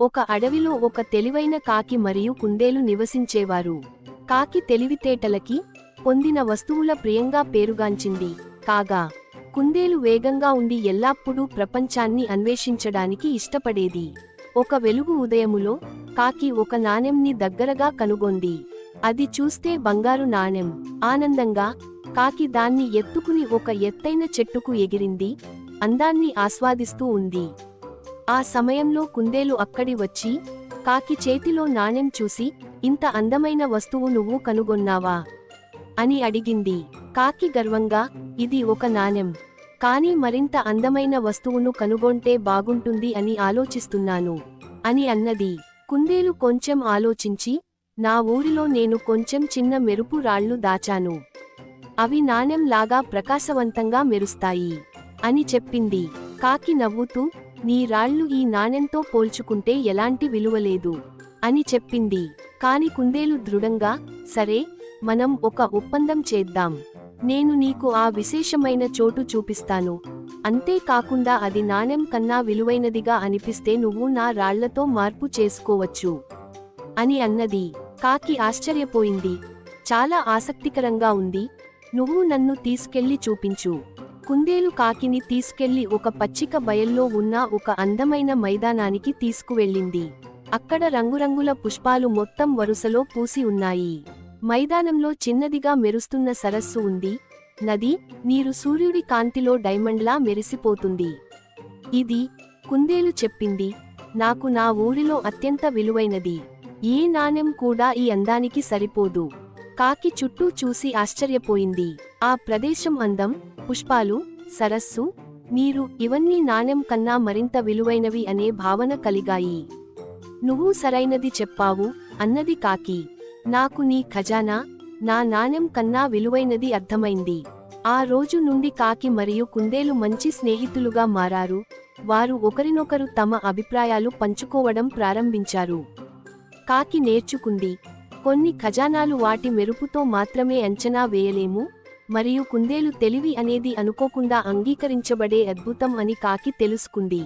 ఒక అడవిలో ఒక తెలివైన కాకి మరియు కుందేలు నివసించేవారు. కాకి తెలివితేటలకి పొందిన వస్తువుల ప్రియంగా పేరుగాంచింది. కాగా కుందేలు వేగంగా ఉండి ఎల్లాప్పుడూ ప్రపంచాన్ని అన్వేషించడానికి ఇష్టపడేది. ఒక వెలుగు ఉదయములో కాకి ఒక నాణెంని దగ్గరగా కనుగొంది. అది చూస్తే బంగారు నాణెం. ఆనందంగా కాకి దాన్ని ఎత్తుకుని ఒక ఎత్తైన చెట్టుకు ఎగిరింది. అందాన్ని ఆస్వాదిస్తూ ఉంది. ఆ సమయంలో కుందేలు అక్కడి వచ్చి కాకి చేతిలో నాణెం చూసి ఇంత అందమైన వస్తువు నువ్వు కనుగొన్నావా అని అడిగింది. కాకి గర్వంగా ఇది ఒక నాణెం. కాని మరింత అందమైన వస్తువును కనుగొంటే బాగుంటుంది అని ఆలోచిస్తున్నాను అని అన్నది. కుందేలు కొంచెం ఆలోచించి నా ఊరిలో నేను కొంచెం చిన్న మెరుపు రాళ్ళు దాచాను. అవి నాణెంలాగా ప్రకాశవంతంగా మెరుస్తాయి అని చెప్పింది. కాకి నవ్వుతూ నీ రాళ్ళు ఈ నాణెంతో పోల్చుకుంటే ఎలాంటి విలువలేదు అని చెప్పింది. కాని కుందేలు దృఢంగా సరే మనం ఒక ఒప్పందం చేద్దాం. నేను నీకు ఆ విశేషమైన చోటు చూపిస్తాను. అంతేకాకుండా అది నాణెం కన్నా విలువైనదిగా అనిపిస్తే నువ్వు నా రాళ్ళతో మార్పు చేసుకోవచ్చు అని అన్నది. కాకి ఆశ్చర్యపోయింది. చాలా ఆసక్తికరంగా ఉంది. నువ్వు నన్ను తీసుకెళ్ళి చూపించు. కుందేలు కాకిని తీసుకెళ్ళి ఒక పచ్చిక బయల్లో ఉన్న ఒక అందమైన మైదానానికి తీసుకువెళ్ళింది. అక్కడ రంగురంగుల పుష్పాలు మొత్తం వరుసలో పూసి ఉన్నాయి. మైదానంలో చిన్నదిగా మెరుస్తున్న సరస్సు ఉంది. నది నీరు సూర్యుడి కాంతిలో డైమండ్లా మెరిసిపోతుంది. ఇది కుందేలు చెప్పింది. నాకు నా ఊరిలో అత్యంత విలువైనది. ఏ నాణెం కూడా ఈ అందానికి సరిపోదు. కాకి చుట్టూ చూసి ఆశ్చర్యపోయింది. ఆ ప్రదేశం అందం పుష్పాలు సరస్సు నీరు ఇవన్నీ నాణెం కన్నా మరింత విలువైనవి అనే భావన కలిగాయి. నువ్వు సరైనది చెప్పావు అన్నది కాకి. నాకు నీ ఖజానా నా నాణెం కన్నా విలువైనది అర్థమైంది. ఆ రోజు నుండి కాకి మరియు కుందేలు మంచి స్నేహితులుగా మారారు. వారు ఒకరినొకరు తమ అభిప్రాయాలు పంచుకోవడం ప్రారంభించారు. కాకి నేర్చుకుంది కొన్ని ఖజానాలు వాటి మెరుపుతో మాత్రమే అంచనా వేయలేము మరియు కుందేలు తెలివి అనేది అనుకోకుండా అంగీకరించబడే అద్భుతం అని కాకి తెలుసుకుంది.